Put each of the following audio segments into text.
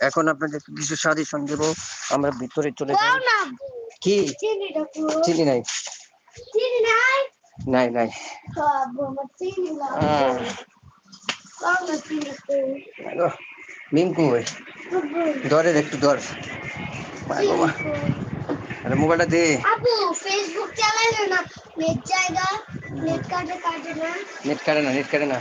এখন আপনাদের কিছু সাজেশন দেবো। আমরা ভিতরে চলে যাই। কি? চিনি নাই। চিনি নাই? নাই নাই। বাবা আমার চিনি না। আহ। কোন না চিনি তো আহ, মিঙ্কু ওই ধরে একটু ধর। আরে মোবাইলটা দে। আপু ফেসবুক না নেট জায়গা নেট কাটে কাটে না। নেট কাটে না নেট কাটে না।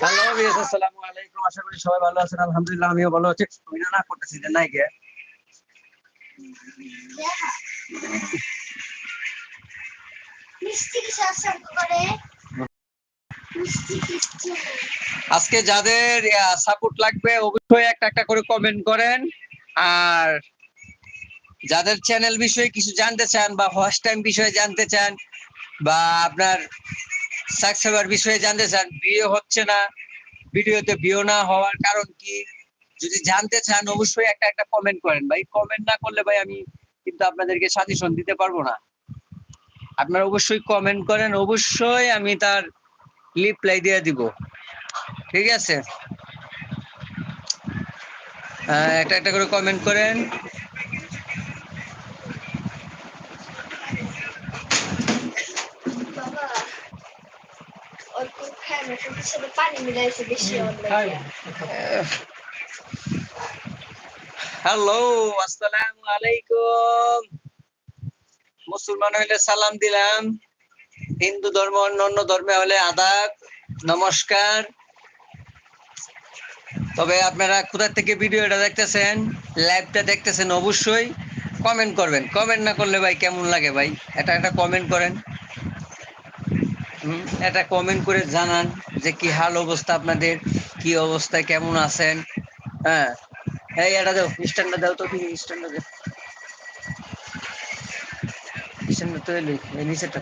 হ্যালো আসসালামু আলাইকুম। আশা করি সবাই ভালো আছেন আলহামদুলিল্লাহ আমিও ভালো আছি। আমি না করতেছি যে নাই। গে আজকে যাদের সাপোর্ট লাগবে অবশ্যই একটা একটা করে কমেন্ট করেন। আর যাদের চ্যানেল বিষয়ে কিছু জানতে চান বা ফার্স্ট টাইম বিষয়ে জানতে চান বা আপনার সাবস্ক্রাইবার বিষয়ে জানতে চান বিয়ে হচ্ছে না ভিডিওতে বিয়ে না হওয়ার কারণ কি? যদি জানতে চান, অবশ্যই একটা একটা কমেন্ট করেন। ভাই কমেন্ট না করলে ভাই, আমি কিন্তু আপনাদেরকে সাজেশন দিতে পারব না। আপনারা অবশ্যই কমেন্ট করেন। অবশ্যই আমি তার রিপ্লাই দিয়ে দিব। ঠিক আছে? একটা একটা করে কমেন্ট করেন বাবা অল্প খায় না কিন্তু সাথে পানি মিলাইছে বেশি অল্প হ্যালো আসসালামু আলাইকুম মুসলমান হইলে সালাম দিলাম হিন্দু ধর্ম অন্য অন্য ধর্মে হলে আদাব নমস্কার। তবে আপনারা কোথা থেকে ভিডিওটা দেখতেছেন? লাইভটা দেখতেছেন অবশ্যই। কমেন্ট করবেন। কমেন্ট না করলে ভাই কেমন লাগে ভাই? এটা একটা কমেন্ট করেন। এটা কমেন্ট করে জানান যে কি হাল অবস্থা আপনাদের, কি অবস্থায় কেমন আছেন? হ্যাঁ। এই এটা দাও স্ট্যান্ডটা দাও তো, তুমি স্ট্যান্ডটা দাও। নিচেরটা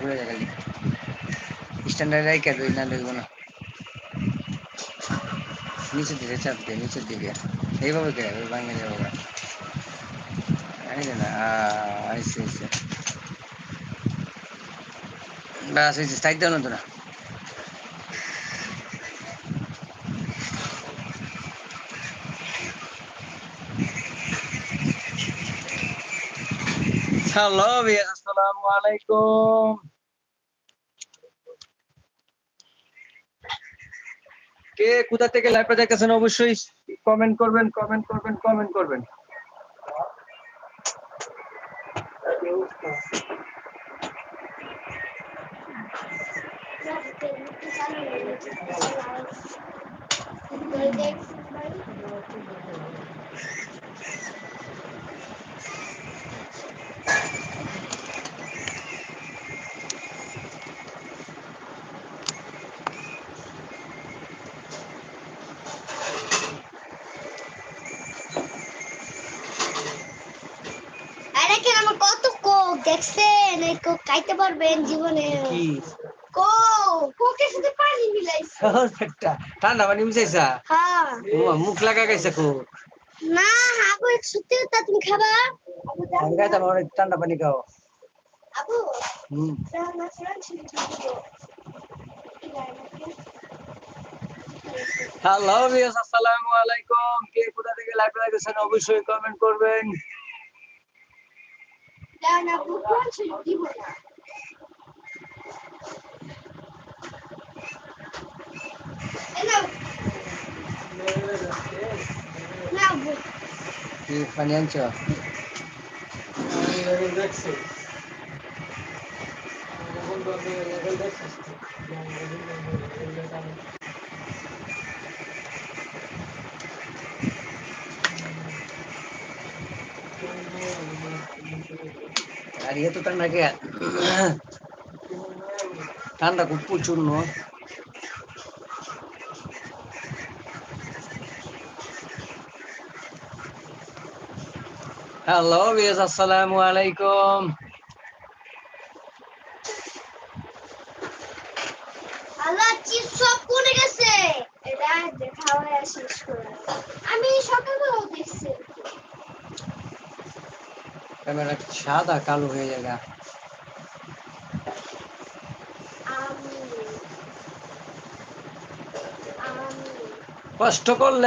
না না। নিচের দিকে চাপ দে, নিচের দিকে। এইভাবে কে বাস হয়েছে সাইড দাও না হ্যালো আসসালামু আলাইকুম। কে কোথা থেকে লাইভটা দেখতেছেন অবশ্যই কমেন্ট করবেন কমেন্ট করবেন কমেন্ট করবেন। দেখছেন? এই কোক খাইতে পারবেন জীবনে। কি? ঠান্ডা পানি মিশাইছা মুখ লাগা গেছে খুব না হাগো সত্যি কথা তুমি খাবা আমার ঠান্ডা পানি খাও আবু হ্যালো ভিউয়ার্স আসসালামু আলাইকুম কে কোথা থেকে লাইভ দেখছেন অবশ্যই কমেন্ট করবেন রান্না ফ্রান্স দিব না এলো না আবু কি পানি আনছো আর ইয়ে তো ঠান্ডা কে ঠান্ডা খুব প্রচুর নয় হ্যালো বিয়াস আসসালামু আলাইকুম আল্লাহ চিপস সব কোনে গেছে? এটা দেখা হয়ে শেষ করে আমি সকালবেলাও দেখছি। ক্যামেরা সাদা কালো হয়ে যাবে। কষ্ট করলে